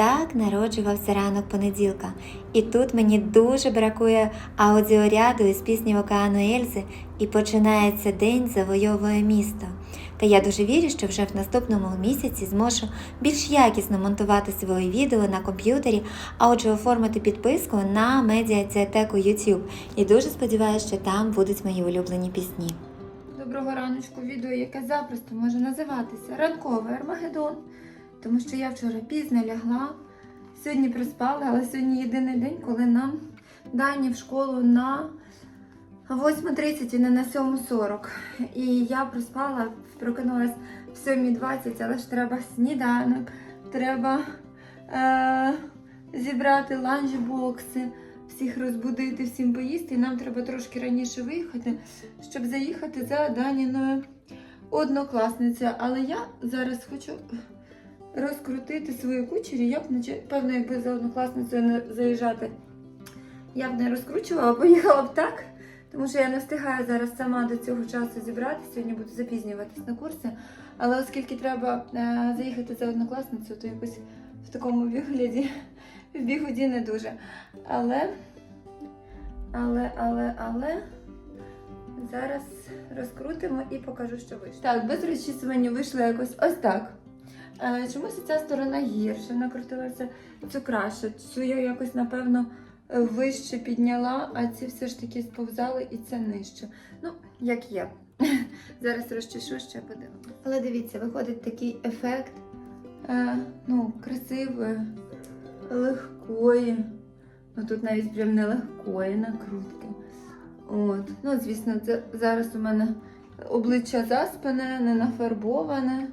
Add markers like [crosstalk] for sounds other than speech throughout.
Так народжувався ранок понеділка, і тут мені дуже бракує аудіоряду із пісні Океану Ельзи, і починається день завойовує місто. Та я дуже вірю, що вже в наступному місяці зможу більш якісно монтувати свої відео на комп'ютері, а отже, оформити підписку на медіатеку YouTube. І дуже сподіваюся, що там будуть мої улюблені пісні. Доброго раночку відео, яке запросто може називатися Ранковий Армагеддон. Тому що я вчора пізно лягла, сьогодні приспала, але сьогодні єдиний день, коли нам дані в школу на 8.30 і не на 7.40. І я проспала, прокинулась в 7.20, але ж треба сніданок, треба е- зібрати ланчбокси, всіх розбудити, всім поїсти. І нам треба трошки раніше виїхати, щоб заїхати за Даніною однокласницею. Але я зараз хочу розкрутити свою кучері. Я б, певно, якби за однокласницею не заїжджати, я б не розкручувала, поїхала б так. Тому що я не встигаю зараз сама до цього часу зібрати. Сьогодні буду запізнюватись на курси. Але оскільки треба е, заїхати за однокласницею, то якось в такому вигляді, [laughs] в бігуді не дуже. Але, але, але, але зараз розкрутимо і покажу, що вийшло. Так, без розчісування вийшло якось ось так. Е, Чомусь ця сторона гірше накрутилася, цю краще. Цю я якось, напевно, вище підняла, а ці все ж таки сповзали і це нижче. Ну, як є. [laughs] Зараз розчешу, ще подивимося. Але дивіться, виходить такий ефект е, ну, красивої, легкої. Ну тут навіть прям не легкої накрутки. От. Ну, звісно, це зараз у мене обличчя заспане, не нафарбоване.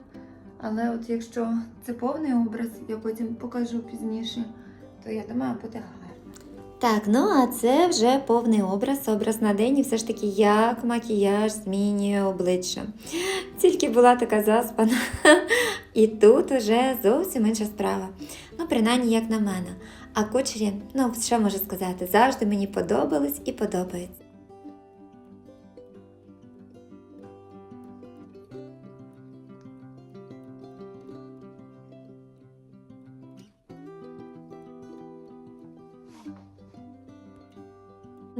Але от якщо це повний образ, я потім покажу пізніше, то я думаю, буде гарно. Так, ну а це вже повний образ, образ на день, і все ж таки, як макіяж змінює обличчя. Тільки була така заспана, і тут уже зовсім інша справа. Ну, принаймні, як на мене. А кучері, ну що можу сказати, завжди мені подобались і подобається.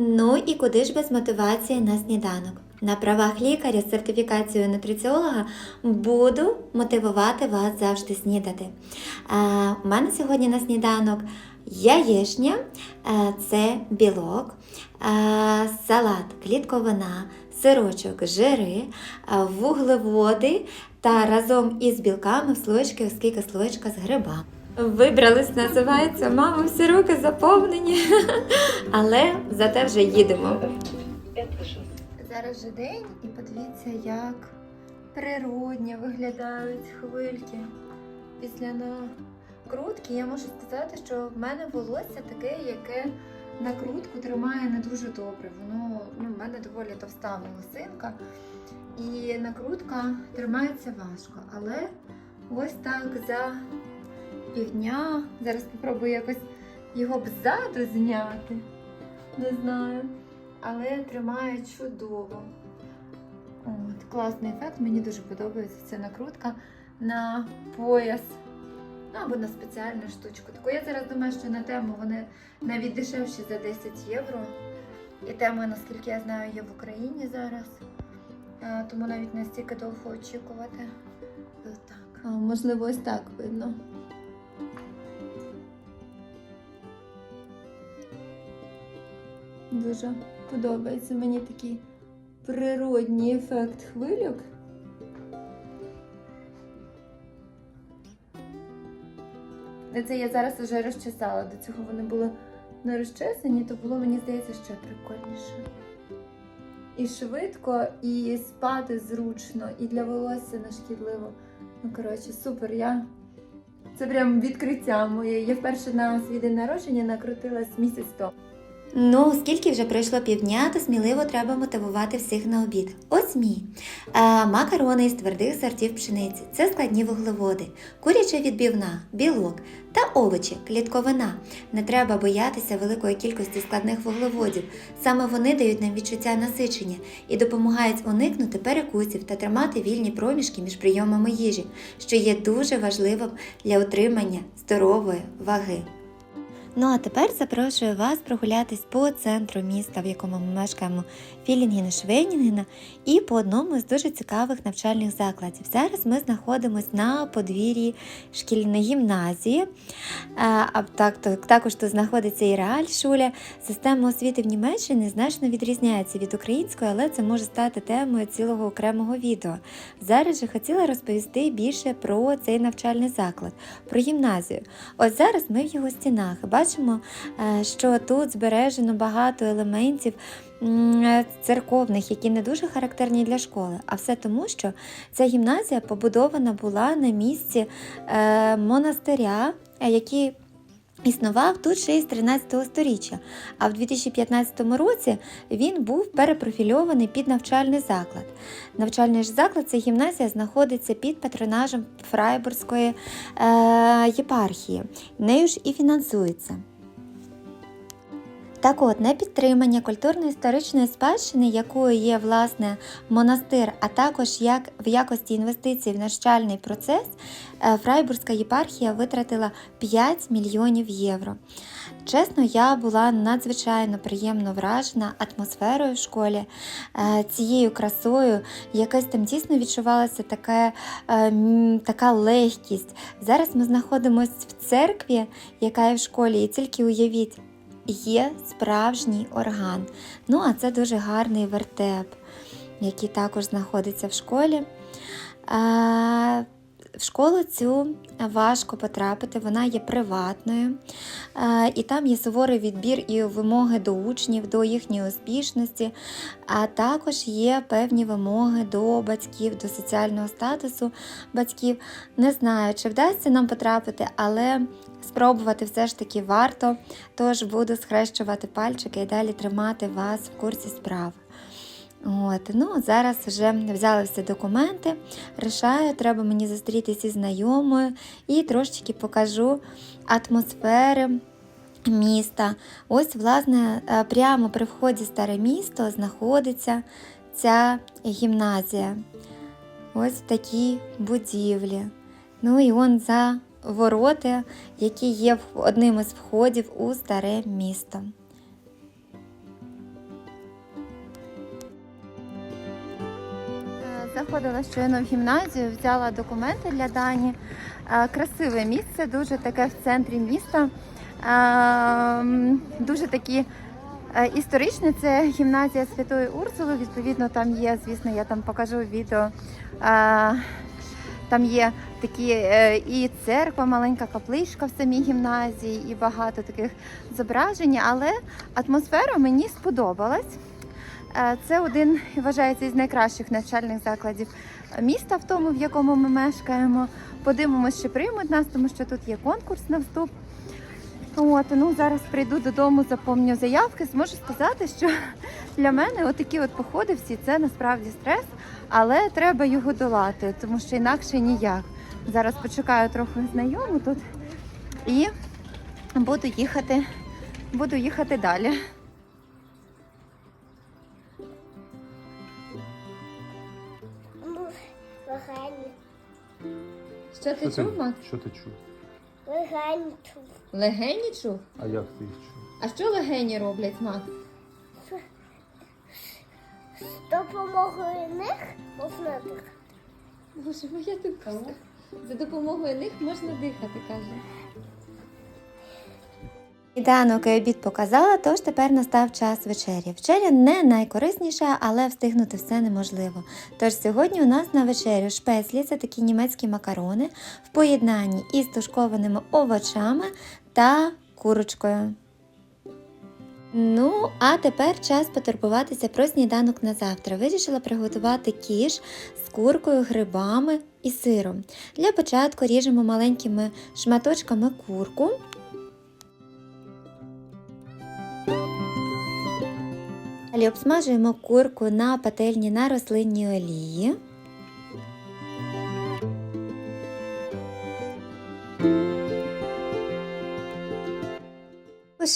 Ну і куди ж без мотивації на сніданок? На правах лікаря з сертифікацією нутриціолога буду мотивувати вас завжди снідати. Е, у мене сьогодні на сніданок яєшня, е, це білок, е, салат, клітковина, сирочок, жири, е, вуглеводи та разом із білками в слоєчки, оскільки слоєчка з гриба. Вибрались, називається Мама, всі руки заповнені. [laughs] Але зате вже їдемо. Зараз же день, і подивіться, як природні виглядають хвильки. Після накрутки я можу сказати, що в мене волосся таке, яке накрутку тримає не дуже добре. Воно ну, в мене доволі товста волосинка, і накрутка тримається важко. Але ось так за півдня. Зараз спробую якось його б ззаду зняти. Не знаю. Але тримає чудово. От, класний ефект, мені дуже подобається ця накрутка на пояс. Ну, або на спеціальну штучку. Таку я зараз думаю, що на тему вони навіть дешевші за 10 євро. І тема, наскільки я знаю, є в Україні зараз. Е, Тому навіть не стільки довго очікувати. Отак. А, можливо, ось так видно. Дуже подобається мені такий природній ефект хвильок. Це я зараз вже розчесала. До цього вони були не розчесані, то було, мені здається, ще прикольніше. І швидко, і спати зручно, і для волосся не шкідливо. Ну, коротше, супер. Я... Це прям відкриття моє. Я вперше на свій день народження накрутилась місяць тому. Ну, оскільки вже пройшло півдня, то сміливо треба мотивувати всіх на обід. Ось мій. Е, макарони із твердих сортів пшениці це складні вуглеводи, куряча відбівна, білок та овочі, клітковина. Не треба боятися великої кількості складних вуглеводів. Саме вони дають нам відчуття насичення і допомагають уникнути перекусів та тримати вільні проміжки між прийомами їжі, що є дуже важливим для утримання здорової ваги. Ну а тепер запрошую вас прогулятись по центру міста, в якому ми мешкаємо Філінгіна Швейнінгена, і по одному з дуже цікавих навчальних закладів. Зараз ми знаходимося на подвір'ї шкільної гімназії. А так, то, також тут знаходиться і реальшуля. Система освіти в Німеччині значно відрізняється від української, але це може стати темою цілого окремого відео. Зараз же хотіла розповісти більше про цей навчальний заклад, про гімназію. Ось зараз ми в його стінах бачимо, е, що тут збережено багато елементів е, церковних, які не дуже характерні для школи. А все тому, що ця гімназія побудована була на місці е, монастиря, який Існував тут ще із 13 століття, а в 2015 році він був перепрофільований під навчальний заклад. Навчальний ж заклад, це гімназія знаходиться під патронажем Фрайбурзької е, єпархії. Нею ж і фінансується. Так от, на підтримання культурно-історичної спадщини, якою є власне монастир, а також як в якості інвестицій в навчальний процес, е, Фрайбурзька єпархія витратила 5 мільйонів євро. Чесно, я була надзвичайно приємно вражена атмосферою в школі, е, цією красою, якась там дійсно відчувалася таке, е, така легкість. Зараз ми знаходимося в церкві, яка є в школі, і тільки уявіть, є справжній орган. Ну, а це дуже гарний вертеп, який також знаходиться в школі. В школу цю важко потрапити, вона є приватною, Е, і там є суворий відбір і вимоги до учнів, до їхньої успішності, а також є певні вимоги до батьків, до соціального статусу батьків. Не знаю, чи вдасться нам потрапити, але спробувати все ж таки варто. Тож буду схрещувати пальчики і далі тримати вас в курсі справ. От, ну, зараз вже взяли всі документи, рішаю, треба мені зустрітися із знайомою і трошечки покажу атмосфери міста. Ось, власне, е, прямо при вході в старе місто знаходиться ця гімназія. Ось в такій будівлі. Ну і он за ворота, які є одним із входів у старе місто. Заходила щойно в гімназію, взяла документи для Дані. Е, Красиве місце, дуже таке в центрі міста. Е, Дуже такі е, історичне. Це гімназія Святої Урсули. Відповідно, там є, звісно, я там покажу відео. Там є такі і церква, маленька капличка в самій гімназії, і багато таких зображень. Але атмосфера мені сподобалась. Е, Це один вважається із найкращих навчальних закладів міста, в тому, в якому ми мешкаємо. Подивимося, чи приймуть нас, тому що тут є конкурс на вступ. От, ну зараз прийду додому, заповню заявки. Зможу сказати, що для мене отакі от походи всі це насправді стрес, але треба його долати, тому що інакше ніяк. Зараз почекаю трохи знайому тут і буду їхати, буду їхати далі. Що ти чув, Макс? Що ти чув? Легені чув. Легені чув? А як ти їх чув? А що легені роблять, Макс? З допомогою них можна дихати. Боже, моя дитина. За допомогою них можна дихати, каже. Сніданок і обід показала, тож тепер настав час вечері. Вечеря не найкорисніша, але встигнути все неможливо. Тож сьогодні у нас на вечерю шпеслі це такі німецькі макарони в поєднанні із тушкованими овочами та курочкою. Ну, а тепер час потурбуватися про сніданок на завтра. Вирішила приготувати кіш з куркою, грибами і сиром. Для початку ріжемо маленькими шматочками курку. Далі обсмажуємо курку на пательні на рослинній олії.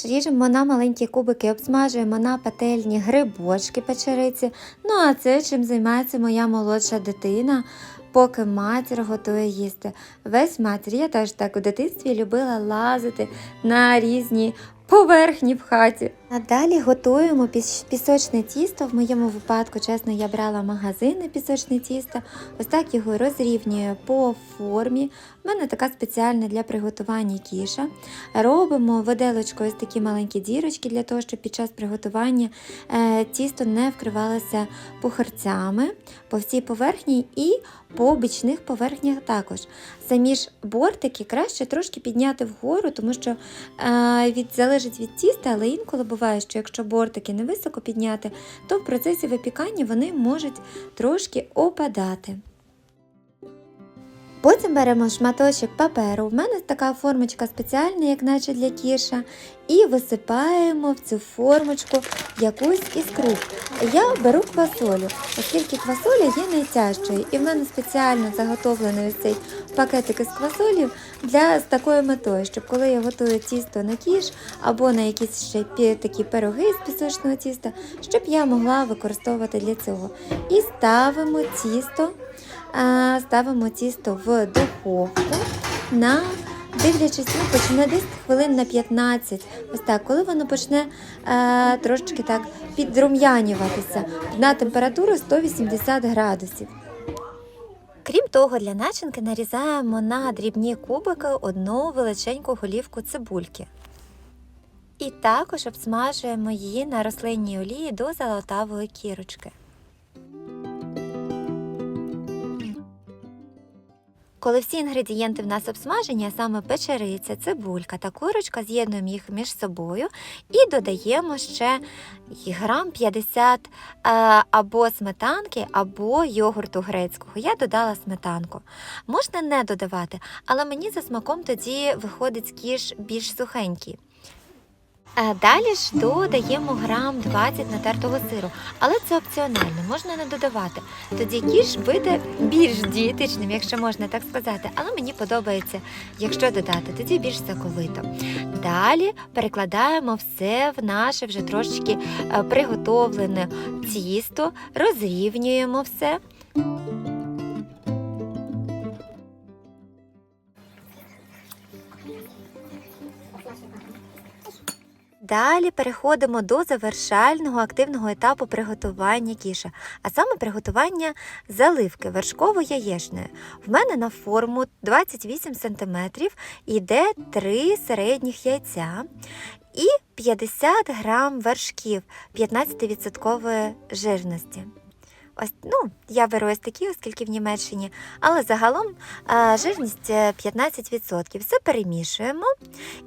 Ріжемо на маленькі кубики, обсмажуємо на пательні грибочки печериці. Ну а це чим займається моя молодша дитина, поки матір готує їсти. Весь матір, я теж так у дитинстві любила лазити на різні поверхні в хаті. А далі готуємо пісочне тісто. В моєму випадку, чесно, я брала магазинне пісочне тісто. Ось так його розрівнюю по формі. У мене така спеціальна для приготування кіша. Робимо виделочкою ось такі маленькі дірочки для того, щоб під час приготування е, тісто не вкривалося пухарцями по всій поверхні і по бічних поверхнях також. Самі ж бортики краще трошки підняти вгору, тому що е, від, залежить від тіста, але інколи буває, що якщо бортики не високо підняти, то в процесі випікання вони можуть трошки опадати. Потім беремо шматочок паперу. У мене така формочка спеціальна, як наче для кіша, і висипаємо в цю формочку якусь із круп. Я беру квасолю, оскільки квасоля є найтяжчою, і в мене спеціально заготовлений ось цей пакетик із квасолі для з такою метою, щоб коли я готую тісто на кіш або на якісь ще такі пироги з пісочного тіста, щоб я могла використовувати для цього. І ставимо тісто ставимо тісто в духовку на дивлячись, ну, почне десь хвилин на 15. Ось так, коли воно почне е, трошечки так підрум'янюватися на температуру 180 градусів. Крім того, для начинки нарізаємо на дрібні кубики одну величеньку голівку цибульки. І також обсмажуємо її на рослинній олії до золотавої кірочки. Коли всі інгредієнти в нас обсмажені, а саме печериця, цибулька та курочка, з'єднуємо їх між собою і додаємо ще грам 50 е, або сметанки, або йогурту грецького. Я додала сметанку. Можна не додавати, але мені за смаком тоді виходить кіш більш сухенький. Е, Далі ж додаємо грам 20 натертого сиру, але це опціонально, можна не додавати. Тоді кіш вийде більш дієтичним, якщо можна так сказати. Але мені подобається, якщо додати, тоді більш соковито. Далі перекладаємо все в наше вже трошечки е, приготовлене тісто, розрівнюємо все. Далі переходимо до завершального активного етапу приготування кіша, а саме приготування заливки вершково-яєчної. В мене на форму 28 см йде 3 середніх яйця і 50 грам вершків 15% жирності. Ось, ну, я беру ось такі, оскільки в Німеччині, але загалом а, жирність е, 15%. Все перемішуємо.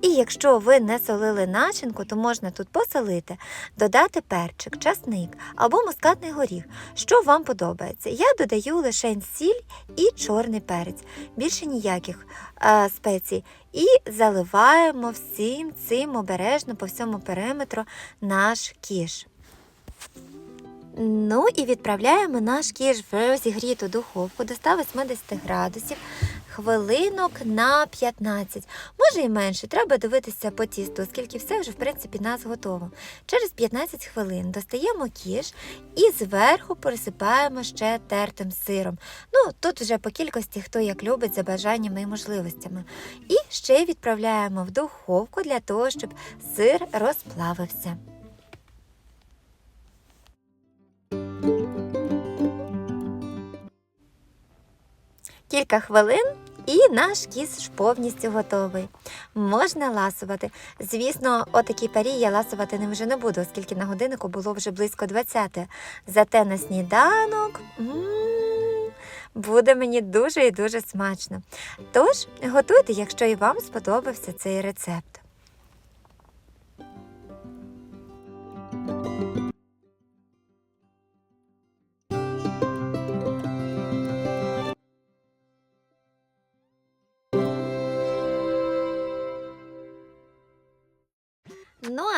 І якщо ви не солили начинку, то можна тут посолити, додати перчик, часник або мускатний горіх, що вам подобається. Я додаю лише сіль і чорний перець, більше ніяких е, спецій. І заливаємо всім цим обережно по всьому периметру наш кіш. Ну і відправляємо наш кіш в розігріту духовку до 180 градусів хвилинок на 15. Може і менше, треба дивитися по тісту, оскільки все вже в принципі нас готово. Через 15 хвилин достаємо кіш і зверху пересипаємо ще тертим сиром. Ну, тут вже по кількості, хто як любить, за бажаннями і можливостями. І ще відправляємо в духовку для того, щоб сир розплавився. Кілька хвилин і наш кіс повністю готовий. Можна ласувати. Звісно, отакій парі я ласувати ним вже не буду, оскільки на годиннику було вже близько 20. Зате на сніданок м, буде мені дуже і дуже смачно. Тож, готуйте, якщо і вам сподобався цей рецепт.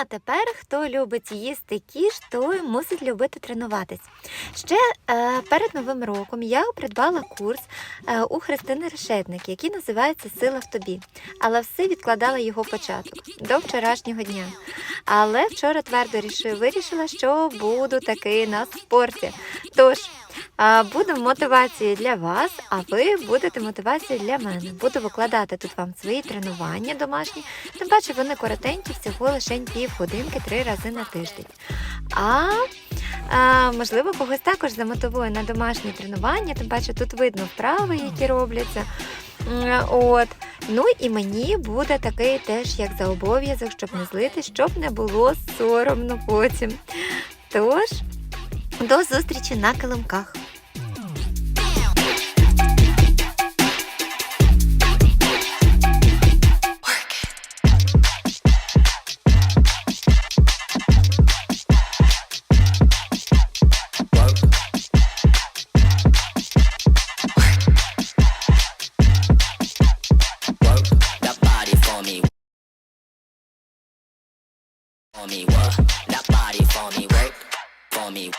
А тепер, хто любить їсти кіш, той мусить любити тренуватись. Ще е, перед новим роком я придбала курс е, у Христини Решетник, який називається Сила в тобі. Але все відкладала його початок до вчорашнього дня. Але вчора твердо ріши- вирішила, що буду таки на спорті. Тож а, буду мотивацією для вас, а ви будете мотивацією для мене. Буду викладати тут вам свої тренування домашні. Тим паче вони коротенькі, всього лише півгодинки три рази на тиждень. А, а можливо, когось також замотивую на домашні тренування, тим паче тут видно вправи, які робляться. От. Ну і мені буде такий теж як за обов'язок, щоб не злити, щоб не було соромно потім. Тож, до зустрічі на килимках. For me, work that body for me, work for me.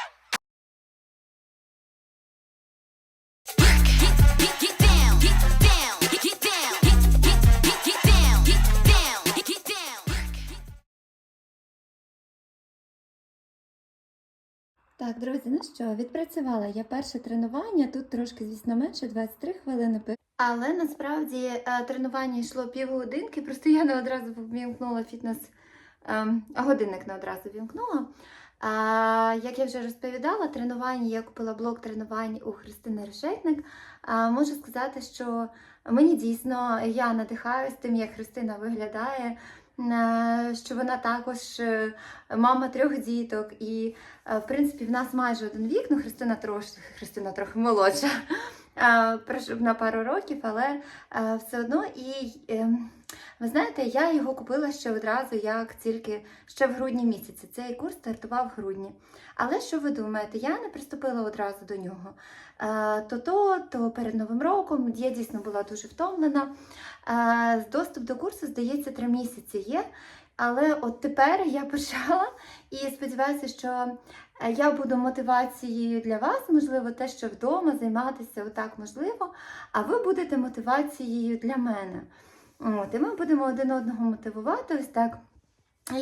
Так, друзі, ну що, відпрацювала я перше тренування. Тут трошки, звісно, менше 23 хвилини. Але насправді е, тренування йшло півгодинки, просто я не одразу вімкнула фітнес, годинник не одразу вімкнула. Як я вже розповідала, тренування я купила блок тренувань у Христини Решетник. Можу сказати, що мені дійсно я надихаюсь тим, як Христина виглядає, е, що вона також е, мама трьох діток. І, е, в принципі, в нас майже один вік, ну Христина трошки, Христина трохи молодша. На пару років, але все одно і е, ви знаєте, я його купила ще одразу, як тільки ще в грудні місяці. Цей курс стартував в грудні. Але що ви думаєте, я не приступила одразу до нього. Е, То то, то перед Новим роком я дійсно була дуже втомлена. Е, Доступ до курсу, здається, три місяці є. Але от тепер я почала і сподіваюся, що е, я буду мотивацією для вас, можливо, те, що вдома займатися отак можливо, а ви будете мотивацією для мене. От, і ми будемо один одного мотивувати ось так.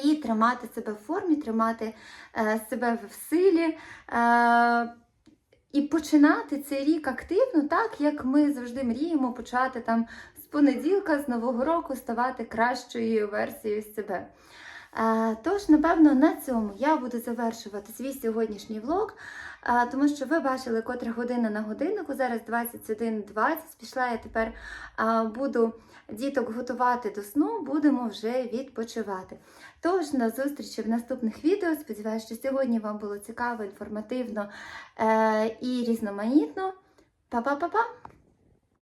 І тримати себе в формі, тримати е, себе в силі. Е, і починати цей рік активно, так як ми завжди мріємо почати там з понеділка, з нового року ставати кращою версією себе. Тож, напевно, на цьому я буду завершувати свій сьогоднішній влог, тому що ви бачили, котра година на годиннику, зараз 21.20. Пішла я тепер буду діток готувати до сну, будемо вже відпочивати. Тож, на зустрічі в наступних відео. Сподіваюся, що сьогодні вам було цікаво, інформативно е, і різноманітно. Па-па-па-па!